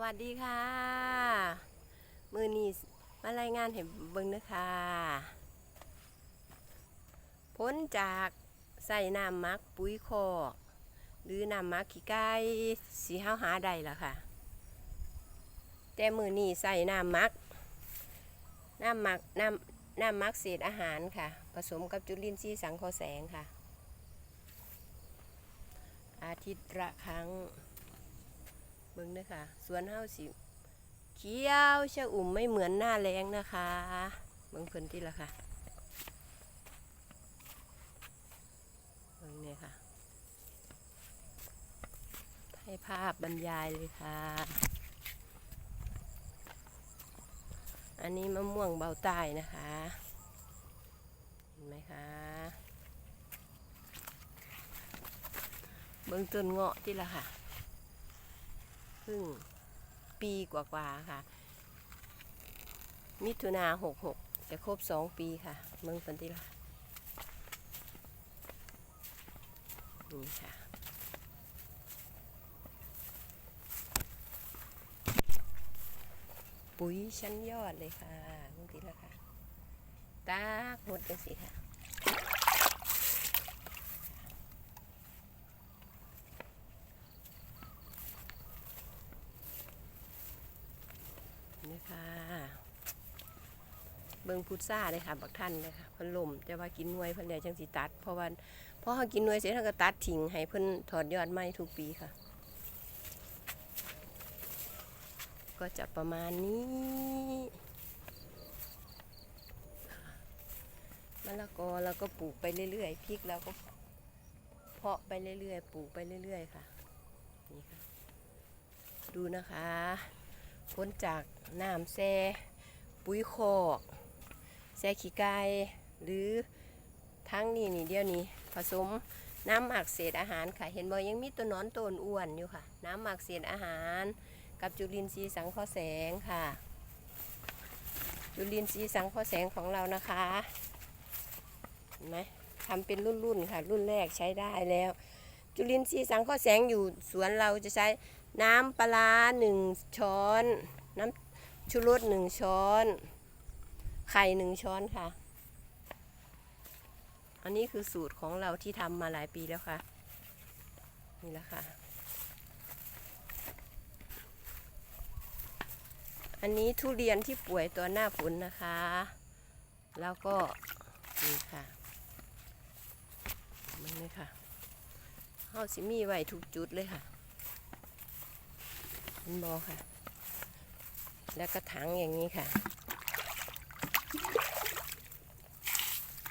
วัสดีค่ะ มือนีมารายงานเห็นเบิ้งนะคะพ้นจากใส่น้ำมักปุ๋ยคอกหรือน้ำมักขี้ไก่สีห้าหาใดล่ะค่ะ แต่มือนีใส่น้ำมักน้ำมักน้ำน้ำมักเศษอาหารค่ะ ผสมกับจุลินทรีย์สังเคราะห์แสงค่ะ อาทิตย์ละครั้ง บิ่งนะคะสวนเฮาสิเขียวชะอุ่มไม่เหมือนหน้าแรงนะคะเบิ่งเพิ่นที่ละค่ะเบิ่งเนี่ยค่ะ ให้ภาพบรรยายเลยค่ะ อันนี้มะม่วงเบาใต้นะคะ เห็นไหมคะเบิ่งต้นเงาะที่ละค่ะ เพิ่งปีกว่าๆค่ะ มิถุนาหกหกจะครบสองปีค่ะ เมืองปันติละนี่ค่ะปุ๋ยชั้นยอดเลยค่ะเมืองติละค่ะ ตากหมดกันสิค่ะ ค่ะเบิ่งพุทราเลยค่ะบักท่านเลยค่ะพิ่นลมแต่ว่ากินหน่วยพิ่นเดียจังสิตัด เพราะว่าพอเขากินหน่วยเสร็จเขาก็ตัดทิ้งให้เพิ่นถอดยอดใหม่ทุกปีค่ะ ก็จะประมาณนี้มะละกอเราก็ปลูกไปเรื่อยๆพริกเราก็เพาะไปเรื่อยๆปลูกไปเรื่อยๆค่ะนี่ค่ะ ดูนะคะ พ้นจากน้ำแซ่ปุ๋ยคอกแซ่ขี้ไก่หรือทั้งนี้นี่เดียวนี้ผสมน้ำหมักเศษอาหารค่ะ เห็นบ่ยังมีตัวนอนตัวอ้วนอยู่ค่ะ น้ำหมักเศษอาหาร กับจุลินทรีย์สังเคราะห์แสงค่ะ จุลินทรีย์สังเคราะห์แสงของเรานะคะเห็นไหมทำเป็นรุ่นๆค่ะ รุ่นแรกใช้ได้แล้ว จุลินทรีย์สังเคราะห์แสงอยู่สวนเราจะใช้ น้ำปลาหนึ่งช้อน น้ำชูรสหนึ่งช้อน ไข่หนึ่งช้อนค่ะ อันนี้คือสูตรของเราที่ทำมาหลายปีแล้วค่ะ นี่แหละค่ะ อันนี้ทุเรียนที่ป่วยตัวหน้าฝนนะคะ แล้วก็นี่ค่ะมันเลยค่ะเฮาสิมีไว้ทุกจุดเลยค่ะ เห็นบอค่ะ แล้วก็ถังอย่างนี้ค่ะ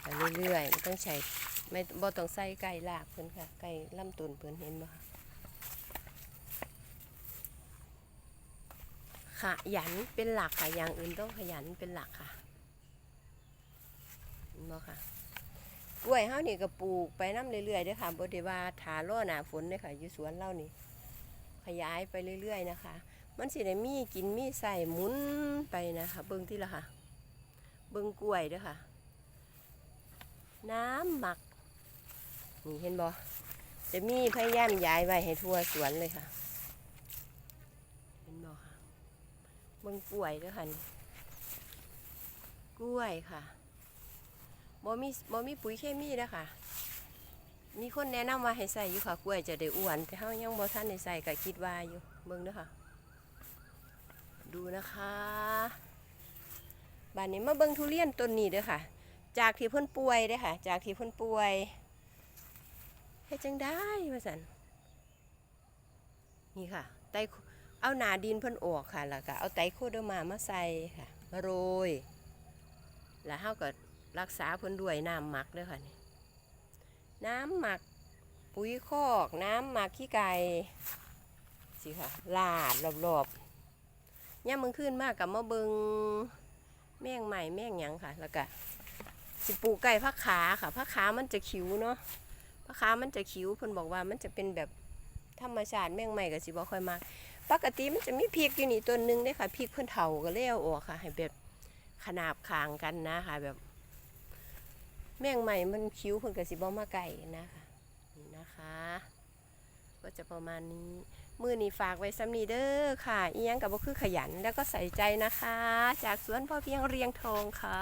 ไปเรื่อยๆไม่ต้องใช้ไม่บ่ต้องใส่ไก่ลากเพิ่นค่ะ ไก่ลำตุนเพิ่นเห็นบ่ค่ะขยันเป็นหลักค่ะ อย่างอื่นต้องขยันเป็นหลักค่ะเห็นบ่ค่ะกล้วยเฮานี่ก็ปลูกไปน้ำเรื่อยๆเด้อค่ะบ่ได้ว่าถาล่อหน้าฝนเด้อค่ะอยู่สวนเรานี่ ขยายไปเรื่อย ๆ นะคะ มันสิได้มีกินมีใส่หมุนไปนะคะ เบิ้งที่ละค่ะ เบิ้งกล้วยเด้วยค่ะ น้ำหมัก นี่เห็นบ่จะมีพยายามย้ายไว้ให้ทั่วสวนเลยค่ะ เห็นบ่ค่ะ เบิ้งกล้วยเด้วยค่ะกล้วยค่ะบ่มีบ่มีปุ๋ยเคมีเด้อค่ะ มีคนแนะนำว่าให้ใส่อยู่ค่ะกล้วยจะได้อ้วน แต่เฮายังบ่ทันได้ใส่ก็คิดว่าอยู่เบิ่งเด้อค่ะ ดูนะคะบ้านนี้มาเบิ่งทุเรียนต้นนี้เด้อค่ะ จากที่เพิ่นป่วยเด้อค่ะ จากที่เพิ่นป่วยเฮ็ดจังได้ว่าซั่นนี่ค่ะไตเอาหนาดินเพิ่นออกค่ะแล้วก็เอาไตโคเดอร์มามาใส่ค่ะมาโรย แล้วเฮาก็รักษาเพิ่นด้วยน้ำหมักเด้อค่ะนี่ น้ำหมักปุ๋ยคอกน้ำหมักขี้ไก่สิค่ะลาดรอบๆย่ามึงขึ้นมากกับมะเบิงแม่งใหม่แม่งหยังค่ะ แล้วก็สิปลูกไก่พักขาค่ะพักขามันจะคิ้วเนาะพักขามันจะคิ้วเพิ่นบอกว่ามันจะเป็นแบบธรรมชาติแม่งใหม่กับสิบ่ค่อยมากปกติมันจะมีพริกอยู่นี่ตัวหนึงเด้ค่ะพริกเพิ่นเถาก็เลี้ยวออกค่ะ ให้แบบขนาบคางกันนะคะแบบ แมงใหม่มันคิ้วเพิ่นก็สิบ่มาไก่นะคะนี่นะคะ ก็จะประมาณนี้มือนี้ฝากไว้ซ้ำนีเด้อค่ะอียังกับบ่คือขยันแล้วก็ใส่ใจนะคะ จากสวนพ่อเพียงเรียงทองค่ะ